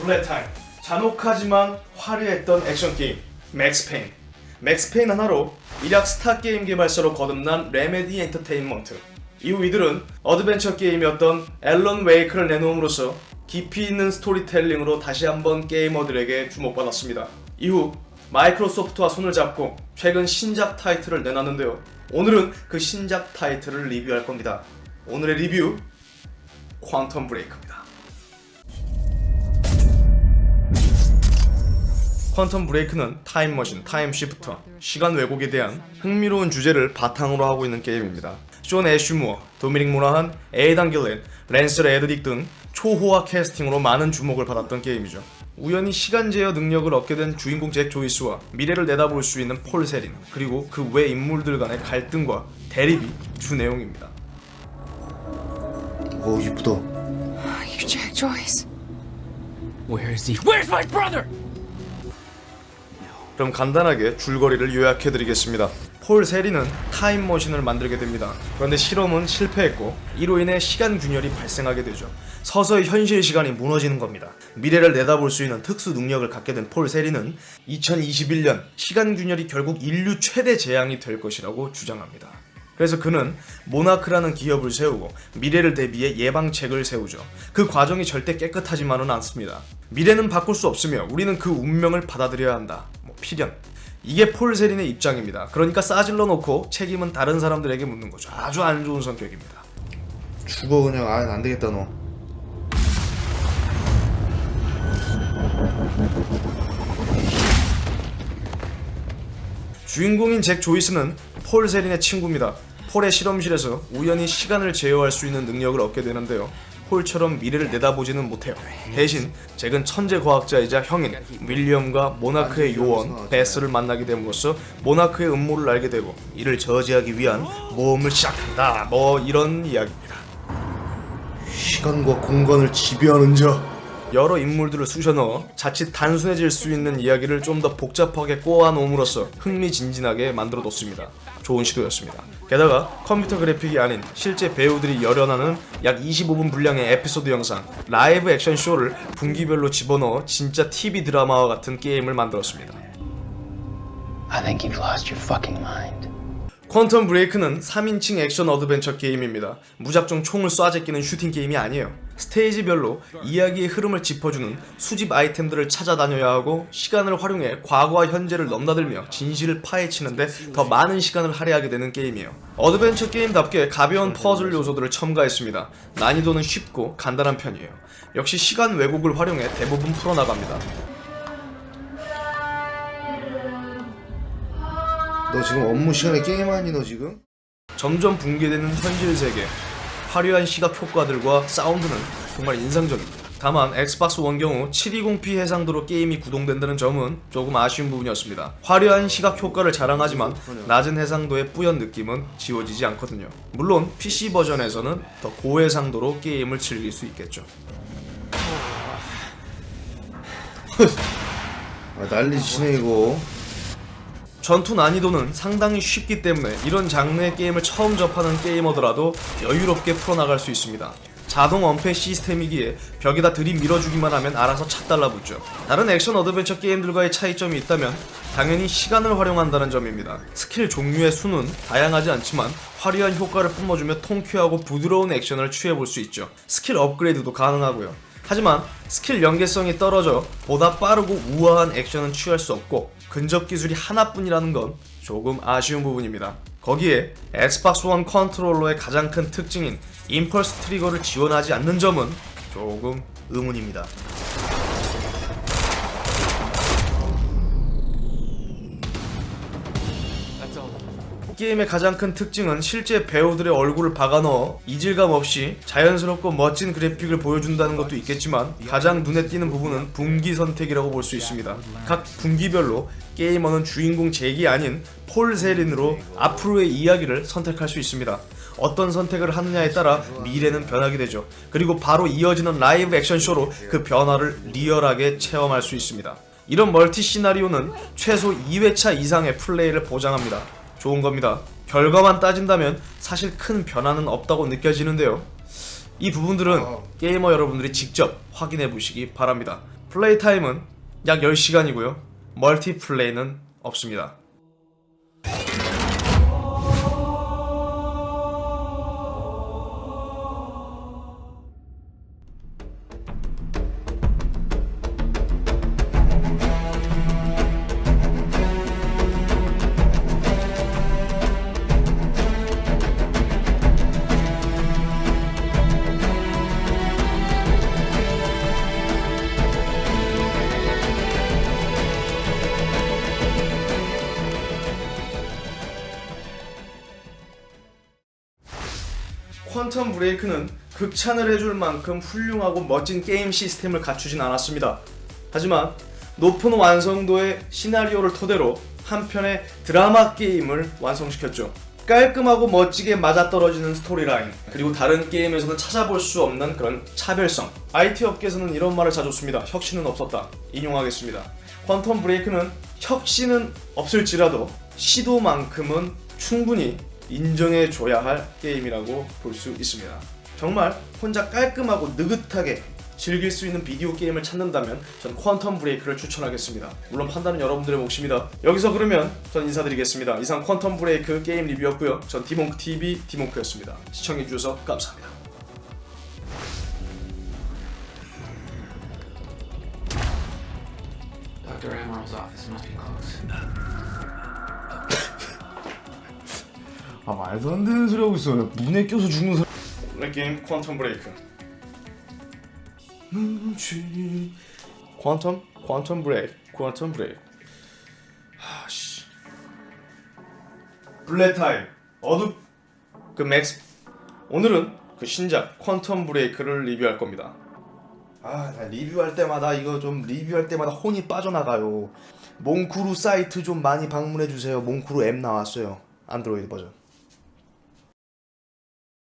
블랙타임 잔혹하지만 화려했던 액션 게임 맥스 페인 맥스 페인 하나로 일약 스타 게임 개발사로 거듭난 레메디 엔터테인먼트 이후 이들은 어드벤처 게임이었던 앨런 웨이크를 내놓음으로써 깊이 있는 스토리텔링으로 다시 한번 게이머들에게 주목받았습니다. 이후 마이크로소프트와 손을 잡고 최근 신작 타이틀을 내놨는데요. 오늘은 그 신작 타이틀을 리뷰할 겁니다. 오늘의 리뷰 퀀텀 브레이크입니다. 퀀텀 브레이크는 타임머신, 타임시프터, 시간 왜곡에 대한 흥미로운 주제를 바탕으로 하고 있는 게임입니다. 존 애쉬무어, 도미닉 모나한, 에이단 길렌, 랜스 레드딕 등 초호화 캐스팅으로 많은 주목을 받았던 게임이죠. 우연히 시간 제어 능력을 얻게 된 주인공 잭 조이스와 미래를 내다볼 수 있는 폴 세린, 그리고 그 외 인물들 간의 갈등과 대립이 주 내용입니다. 오 이쁘다. You Jack Joyce. Where is he? Where's my brother? 그럼 간단하게 줄거리를 요약해드리겠습니다. 폴 세리는 타임머신을 만들게 됩니다. 그런데 실험은 실패했고 이로 인해 시간 균열이 발생하게 되죠. 서서히 현실 시간이 무너지는 겁니다. 미래를 내다볼 수 있는 특수 능력을 갖게 된 폴 세리는 2021년 시간 균열이 결국 인류 최대 재앙이 될 것이라고 주장합니다. 그래서 그는 모나크라는 기업을 세우고 미래를 대비해 예방책을 세우죠. 그 과정이 절대 깨끗하지만은 않습니다. 미래는 바꿀 수 없으며 우리는 그 운명을 받아들여야 한다. 뭐 필연. 이게 폴 세린의 입장입니다. 그러니까 싸질러 놓고 책임은 다른 사람들에게 묻는 거죠. 아주 안 좋은 성격입니다. 죽어 그냥 아 안 되겠다 너. 주인공인 잭 조이스는 폴 세린의 친구입니다. 폴의 실험실에서 우연히 시간을 제어할 수 있는 능력을 얻게 되는데요. 폴처럼 미래를 내다보지는 못해요. 대신 잭은 천재 과학자이자 형인 윌리엄과 모나크의 요원 베스를 만나게 됨으로써 모나크의 음모를 알게 되고 이를 저지하기 위한 모험을 시작한다. 뭐 이런 이야기입니다. 시간과 공간을 지배하는 자. 여러 인물들을 쑤셔넣어 자칫 단순해질 수 있는 이야기를 좀 더 복잡하게 꼬아놓음으로써 흥미진진하게 만들어뒀습니다. 좋은 시도였습니다. 게다가 컴퓨터 그래픽이 아닌 실제 배우들이 열연하는 약 25분 분량의 에피소드 영상, 라이브 액션 쇼를 분기별로 집어넣어 진짜 TV 드라마와 같은 게임을 만들었습니다. 퀀텀 브레이크는 3인칭 액션 어드벤처 게임입니다. 무작정 총을 쏴 제끼는 슈팅 게임이 아니에요. 스테이지별로 이야기의 흐름을 짚어주는 수집 아이템들을 찾아다녀야 하고 시간을 활용해 과거와 현재를 넘나들며 진실을 파헤치는데 더 많은 시간을 할애하게 되는 게임이에요. 어드벤처 게임답게 가벼운 퍼즐 요소들을 첨가했습니다. 난이도는 쉽고 간단한 편이에요. 역시 시간 왜곡을 활용해 대부분 풀어나갑니다. 너 지금 업무 시간에 게임하니 너 지금? 점점 붕괴되는 현실 세계, 화려한 시각 효과들과 사운드는 정말 인상적입니다. 다만 엑스박스 원 경우 720p 해상도로 게임이 구동된다는 점은 조금 아쉬운 부분이었습니다. 화려한 시각 효과를 자랑하지만 낮은 해상도의 뿌연 느낌은 지워지지 않거든요. 물론 PC 버전에서는 더 고해상도로 게임을 즐길 수 있겠죠. 아 난리 치네 이거. 전투 난이도는 상당히 쉽기 때문에 이런 장르의 게임을 처음 접하는 게이머더라도 여유롭게 풀어나갈 수 있습니다. 자동 엄폐 시스템이기에 벽에다 들이밀어주기만 하면 알아서 착 달라붙죠. 다른 액션 어드벤처 게임들과의 차이점이 있다면 당연히 시간을 활용한다는 점입니다. 스킬 종류의 수는 다양하지 않지만 화려한 효과를 뿜어주며 통쾌하고 부드러운 액션을 취해볼 수 있죠. 스킬 업그레이드도 가능하고요. 하지만 스킬 연계성이 떨어져 보다 빠르고 우아한 액션은 취할 수 없고 근접 기술이 하나뿐이라는 건 조금 아쉬운 부분입니다. 거기에 엑스박스 원 컨트롤러의 가장 큰 특징인 임펄스 트리거를 지원하지 않는 점은 조금 의문입니다. 게임의 가장 큰 특징은 실제 배우들의 얼굴을 박아넣어 이질감 없이 자연스럽고 멋진 그래픽을 보여준다는 것도 있겠지만 가장 눈에 띄는 부분은 분기 선택이라고 볼 수 있습니다. 각 분기별로 게이머는 주인공 잭이 아닌 폴 세린으로 앞으로의 이야기를 선택할 수 있습니다. 어떤 선택을 하느냐에 따라 미래는 변하게 되죠. 그리고 바로 이어지는 라이브 액션 쇼로 그 변화를 리얼하게 체험할 수 있습니다. 이런 멀티 시나리오는 최소 2회차 이상의 플레이를 보장합니다. 좋은 겁니다. 결과만 따진다면 사실 큰 변화는 없다고 느껴지는데요. 이 부분들은 어. 게이머 여러분들이 직접 확인해 보시기 바랍니다. 플레이 타임은 약 10시간이고요. 멀티 플레이는 없습니다. 퀀텀 브레이크는 극찬을 해줄 만큼 훌륭하고 멋진 게임 시스템을 갖추진 않았습니다. 하지만 높은 완성도의 시나리오를 토대로 한 편의 드라마 게임을 완성시켰죠. 깔끔하고 멋지게 맞아떨어지는 스토리라인 그리고 다른 게임에서는 찾아볼 수 없는 그런 차별성 IT 업계에서는 이런 말을 자주 씁니다 혁신은 없었다 인용하겠습니다 퀀텀 브레이크는 혁신은 없을지라도 시도만큼은 충분히 인정해줘야 할 게임이라고 볼 수 있습니다 정말 혼자 깔끔하고 느긋하게 즐길 수 있는 비디오 게임을 찾는다면 전 퀀텀 브레이크를 추천하겠습니다. 물론 판단은 여러분들의 몫입니다. 여기서 그러면 전 인사드리겠습니다. 이상 퀀텀 브레이크 게임 리뷰였고요. 전 디몽크 TV 디몽크였습니다. 시청해 주셔서 감사합니다. Dr. Amaril's office must be closed. 아 말도 안 되는 소리 하고 있어 문에 껴서 죽는 소리 오늘 게임 퀀텀 브레이크. 퀀텀 퀀텀 브레이크 퀀텀 브레이크. 하씨. 블랙 타임 어둡 그 맥스. 오늘은 그 신작 퀀텀 브레이크를 리뷰할 겁니다. 아, 나 리뷰할 때마다 이거 좀 리뷰할 때마다 혼이 빠져나가요. 몽쿠루 사이트 좀 많이 방문해 주세요. 몽쿠루 앱 나왔어요. 안드로이드 버전.